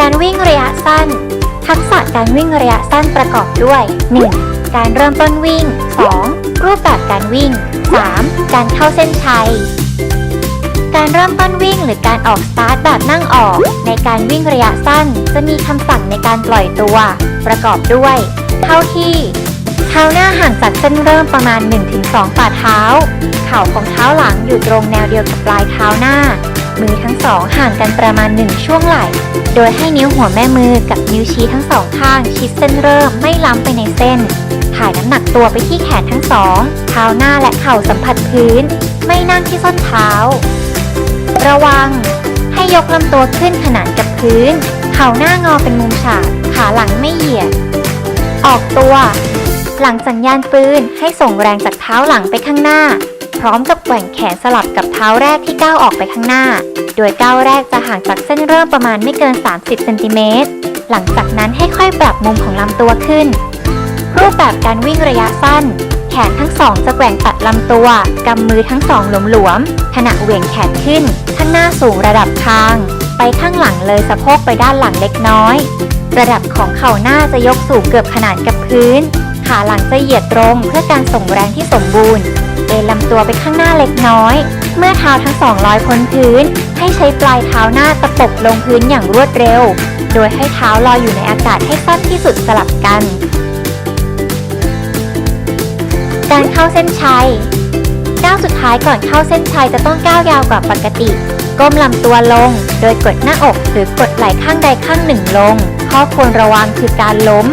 การวิ่งระยะสั้น ทักษะการวิ่งระยะสั้นประกอบด้วย 1. การเริ่มต้นวิ่ง 2. รูปแบบการวิ่ง 3. การเข้าเส้นชัย การเริ่มต้นวิ่งหรือการออกสตาร์ทแบบนั่งออก ในการวิ่งระยะสั้น จะมีคำสั่งในการปล่อยตัว ประกอบด้วย เข้าที่เท้าหน้าห่างจากเส้นเริ่มประมาณ 1-2 ฝ่าเท้า เข่าของเท้าหลังอยู่ตรงแนวเดียวกับปลายเท้าหน้า มือทั้งสองห่างกันประมาณ 1 ช่วงไหล่ โดยให้นิ้วหัวแม่มือกับนิ้วชี้ทั้งสองข้างชิดเส้นเริ่มไม่ล้ำไปในเส้น ถ่ายน้ำหนักตัวไปที่แขนทั้งสองเท้าหน้าและเข่าสัมผัสพื้น ไม่นั่งที่ส้นเท้า ระวัง ให้ยกลำตัวขึ้นขนานกับพื้น เข่าหน้างอเป็นมุมฉากขาหลังไม่เหยียด ออกตัว หลังสัญญาณปืนให้ส่งแรงจากเท้าหลังไปข้างหน้า พร้อมกับแกว่งแขนสลับกับเท้าแรกที่ก้าวออกไปข้างหน้า โดยก้าวแรกจะห่างจากเส้นเริ่มประมาณไม่เกิน 30เซนติเมตร หลังจากนั้นให้ค่อยปรับมุมของลำตัวขึ้น รูปแบบการวิ่งระยะสั้น แขนทั้งสองจะแกว่งตัดลำตัว กำมือทั้งสองหลวมๆ ขณะเหวี่ยงแขนขึ้น ข้างหน้าสูงระดับคาง ไปข้างหลังเลยสะโพกไปด้านหลังเล็กน้อย ระดับของเข่าหน้าจะยกสูงเกือบขนานกับพื้น ขาหลังจะเหยียดตรงเพื่อการส่งแรงที่สมบูรณ์ เอนลำตัวไปข้างหน้าเล็กน้อย เมื่อเท้าทั้งสองลอยพ้นพื้น ให้ใช้ปลายเท้าหน้าตะปบลงพื้นอย่างรวดเร็ว โดยให้เท้าลอยอยู่ในอากาศให้สั้นที่สุดสลับกัน การเข้าเส้นชัยก้าวสุดท้ายก่อนเข้าเส้นชัยจะต้องก้าวยาวกว่าปกติ ก้มลำตัวลง โดยกดหน้าอกหรือกดไหล่ข้างใดข้างหนึ่งลง ข้อควรระวังคือการล้ม